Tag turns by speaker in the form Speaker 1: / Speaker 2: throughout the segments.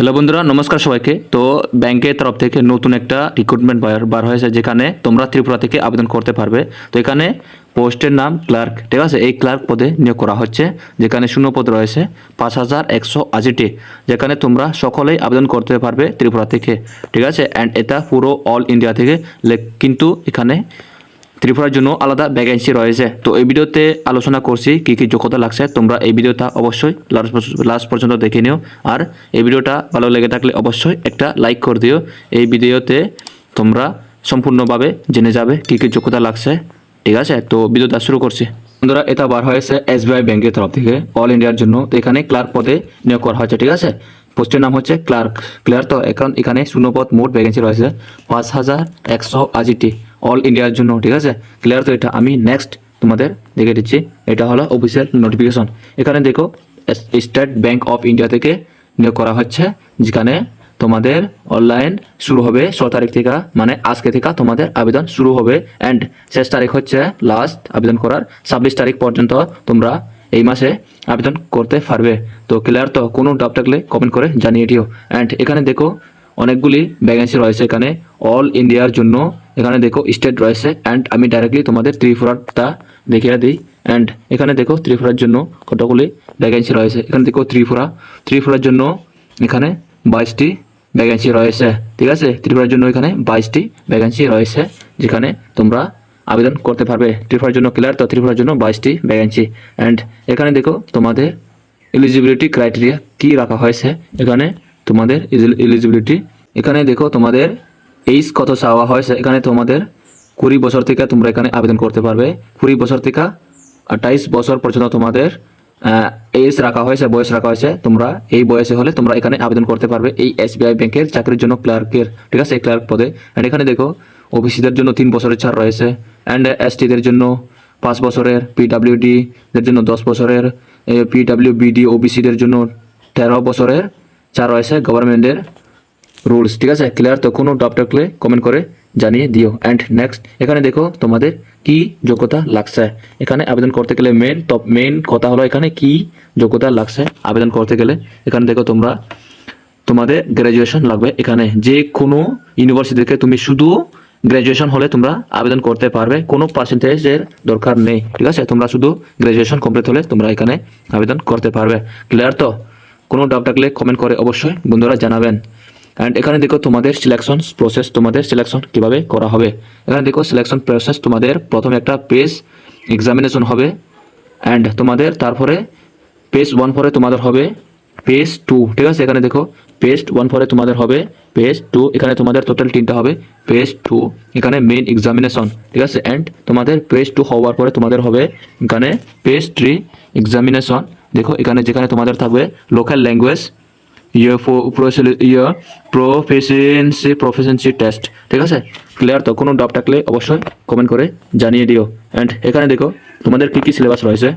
Speaker 1: Hello বন্ধুরা, নমস্কার সবাইকে। তো ব্যাংকের তরফ থেকে নতুন একটা রিক্রুটমেন্ট বার হয়েছে, যেখানে তোমরা ত্রিপুরা থেকে আবেদন করতে পারবে। তো এখানে পোস্টের নাম ক্লার্ক, ঠিক আছে? এই ক্লার্ক পদে নিয়োগ করা হচ্ছে, যেখানে শূন্য পদ রয়েছে, পাঁচ হাজার একশো আশিটি, যেখানে তোমরা সকলেই আবেদন করতে পারবে ত্রিপুরা থেকে, ঠিক আছে? অ্যান্ড এটা পুরো অল ইন্ডিয়া থেকে কিন্তু এখানে ত্রিপুরার জন্য আলাদা ভ্যাকেন্সি রয়েছে। তো এই ভিডিওতে আলোচনা করছি কী কী যোগ্যতা লাগছে। তোমরা এই ভিডিওটা অবশ্যই লাস্ট পর্যন্ত দেখে নিও। আর এই ভিডিওটা ভালো লেগে থাকলে অবশ্যই একটা লাইক করে দিও। এই ভিডিওতে তোমরা সম্পূর্ণভাবে জেনে যাবে কী কী যোগ্যতা লাগছে। ঠিক আছে? তো ভিডিওটা শুরু করছি। বন্ধুরা, এটা বার হয়েছে এসবিআই ব্যাংকের তরফ থেকে। অল ইন্ডিয়ার জন্য তো এখানে ক্লার্ক পদে নিয়োগ করা হয়েছে। ঠিক আছে? পোস্টের নাম হচ্ছে ক্লার্ক ক্লিয়ার তো এখন এখানে শূন্যপদ মোট ভ্যাকেন্সি রয়েছে পাঁচ হাজার একশো আশিটি। অল ইন্ডিয়ার জন্য, ঠিক আছে? ক্লিয়ার তো এটা আমি নেক্সট তোমাদের দেখে দিচ্ছি। এটা হলো অফিসিয়াল নোটিফিকেশন এখানে দেখো স্টেট ব্যাংক অফ ইন্ডিয়া থেকে নিয়োগ করা হচ্ছে, যেখানে তোমাদের অনলাইন শুরু হবে ছ তারিখ থেকে মানে আজকে থেকে তোমাদের আবেদন শুরু হবে। অ্যান্ড শেষ তারিখ হচ্ছে লাস্ট আবেদন করার ছাব্বিশ তারিখ পর্যন্ত তোমরা এই মাসে আবেদন করতে পারবে। তো ক্লিয়ার তো কোনো ডাউট থাকলে কমেন্ট করে জানিয়ে দিও। অ্যান্ড এখানে দেখো, অনেকগুলি ভ্যাকেন্সি রয়েছে এখানে। অল ইন্ডিয়ার জন্য এখানে দেখো স্টেট রয়েছে অ্যান্ড আমি ডাইরেক্টলি তোমাদের ত্রিপুরাটা দেখিয়ে দিই অ্যান্ড এখানে দেখো ত্রিপুরার জন্য কতগুলি ভ্যাকেন্সি রয়েছে। এখানে দেখো ত্রিপুরা, ত্রিপুরার জন্য এখানে বাইশটি ভ্যাকেন্সি রয়েছে। ঠিক আছে? ত্রিপুরার জন্য এখানে বাইশটি ভ্যাকেন্সি রয়েছে, যেখানে তোমরা আবেদন করতে পারবে। ত্রিপুরার জন্য ক্লিয়ার তো ত্রিপুরার জন্য বাইশটি ভ্যাকেন্সি অ্যান্ড এখানে দেখো তোমাদের এলিজিবিলিটি ক্রাইটেরিয়া কি রাখা হয়েছে? এখানে তোমাদের এলিজিবিলিটি এখানে দেখো তোমাদের এইজ কত চাওয়া হয়েছে এখানে তোমাদের? কুড়ি বছর থেকে তোমরা এখানে আবেদন করতে পারবে। কুড়ি বছর থেকে আঠাইশ বছর পর্যন্ত তোমাদের এজ রাখা হয়েছে, বয়স রাখা হয়েছে। তোমরা এই বয়সে হলে তোমরা এখানে আবেদন করতে পারবে এই এসবিআই ব্যাংকের চাকরির জন্য ক্লার্কের। ঠিক আছে ক্লার্ক পদে। অ্যান্ড এখানে দেখো, ওবিসিদের জন্য তিন বছরের ছাড় রয়েছে। অ্যান্ড এসটিদের জন্য পাঁচ বছরের পিডাব্লিউডি দের জন্য দশ বছরের পিডাব্লিউবিডি, ওবিসিদের জন্য তেরো বছরের ছাড় রয়েছে গভর্নমেন্টের। রুলস ঠিক আছে? ক্লিয়ার তো কোনো ডাউট থাকলে কমেন্ট করে জানিয়ে দিও। অ্যান্ড নেক্সট এখানে দেখো তোমাদের কি যোগ্যতা লাগছে। এখানে আবেদন করতে গেলে মেন টপ মেন কথা হলো এখানে কি যোগ্যতা লাগছে আবেদন করতে গেলে। এখানে দেখো তোমরা, তোমাদের গ্র্যাজুয়েশন লাগবে। এখানে যে কোনো ইউনিভার্সিটি থেকে তুমি শুধু গ্র্যাজুয়েশন হলে তোমরা আবেদন করতে পারবে। কোনো পার্সেন্টেজের দরকার নেই, ঠিক আছে? তোমরা শুধু গ্র্যাজুয়েশন কমপ্লিট হলে তোমরা এখানে আবেদন করতে পারবে। ক্লিয়ার তো? কোনো ডাউট থাকলে কমেন্ট করে অবশ্যই বন্ধুরা জানাবেন। অ্যান্ড এখানে দেখো তোমাদের সিলেকশন প্রসেস তোমাদের সিলেকশন কীভাবে করা হবে। এখানে দেখো সিলেকশন প্রসেস তোমাদের প্রথমে একটা পেজ এক্সামিনেশন হবে অ্যান্ড তোমাদের তারপরে পেজ ওয়ান পরে তোমাদের হবে পেজ টু ঠিক আছে? এখানে দেখো পেজ ওয়ান পরে তোমাদের হবে পেজ টু এখানে তোমাদের টোটাল তিনটা হবে পেজ টু এখানে মেইন এক্সামিনেশন ঠিক আছে? অ্যান্ড তোমাদের পেজ টু হওয়ার পরে তোমাদের হবে এখানে পেজ থ্রি এক্সামিনেশন দেখো এখানে যেখানে তোমাদের থাকবে লোকাল ল্যাঙ্গুয়েজ ইয়ে ইয়ে প্রফেশনসি প্রফেশনসি টেস্ট ঠিক আছে? ক্লিয়ার তো? কোনো ডাউট থাকলে অবশ্যই কমেন্ট করে জানিয়ে দিও। অ্যান্ড এখানে দেখো, তোমাদের কী কী সিলেবাস রয়েছে?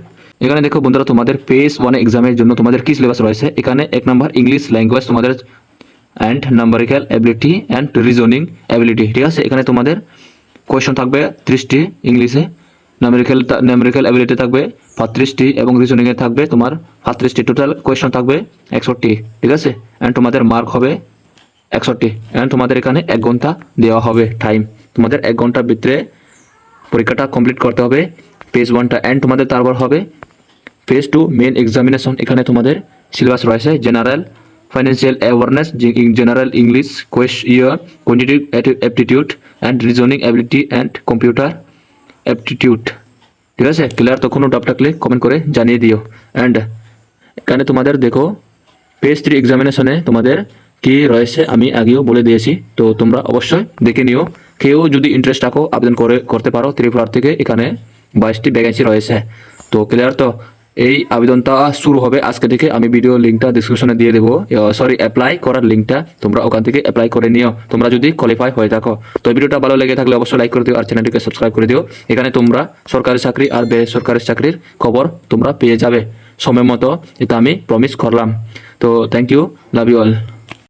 Speaker 1: এখানে দেখো বন্ধুরা, তোমাদের পেজ ওয়ান এক্সামের জন্য তোমাদের কী সিলেবাস রয়েছে? এখানে এক নম্বর ইংলিশ ল্যাঙ্গুয়েজ তোমাদের and numerical ability and reasoning ability ঠিক আছে? এখানে তোমাদের কোয়েশন থাকবে ত্রিশটি ইংলিশে নামেরিক্যাল নামেরিক্যাল অ্যাবিলিটি থাকবে পঁয়ত্রিশটি এবং রিজনিংয়ে থাকবে। তোমার পঁয়ত্রিশটি টোটাল কোয়েশন থাকবে একষট্টি, ঠিক আছে? অ্যান্ড তোমাদের মার্ক হবে একষট্টি। অ্যান্ড তোমাদের এখানে এক ঘণ্টা দেওয়া হবে টাইম তোমাদের এক ঘণ্টার ভিতরে পরীক্ষাটা কমপ্লিট করতে হবে। পেজ ওয়ানটা অ্যান্ড তোমাদের তারপর হবে। ফেজ টু মেন এক্সামিনেশন এখানে তোমাদের সিলেবাস রয়েছে। General financial awareness general English Quaish year quantitative aptitude and reasoning ability and computer aptitude ঠিক আছে? ক্লিয়ার তো কোনো ডাউট কমেন্ট করে জানিয়ে দিও। অ্যান্ড এখানে তোমাদের দেখো পেজ থ্রি এক্সামিনেশনে তোমাদের কি রয়েছে আমি আগেও বলে দিয়েছি। তো তোমরা অবশ্যই দেখে নিও। কেউ যদি ইন্টারেস্ট রাখো আবেদন করে, করতে পারো ত্রিপুরার থেকে এখানে বাইশটি ভ্যাকেন্সি রয়েছে। তো ক্লিয়ার তো এই আবেদনটা শুরু হবে আজকে থেকে। আমি ভিডিও লিঙ্কটা ডিসক্রিপশনে দিয়ে দেবো। সরি অ্যাপ্লাই করার লিঙ্কটা তোমরা ওখান থেকে অ্যাপ্লাই করে নিও। তোমরা যদি কোয়ালিফাই হয়ে থাকো। তো ভিডিওটা ভালো লেগে থাকলে অবশ্যই লাইক করে দিও আর চ্যানেলটিকে সাবস্ক্রাইব করে দিও। এখানে তোমরা সরকারি চাকরি আর বেসরকারি চাকরির খবর তোমরা পেয়ে যাবে। সময় মতো এটা আমি প্রমিস করলাম। তো thank you love you all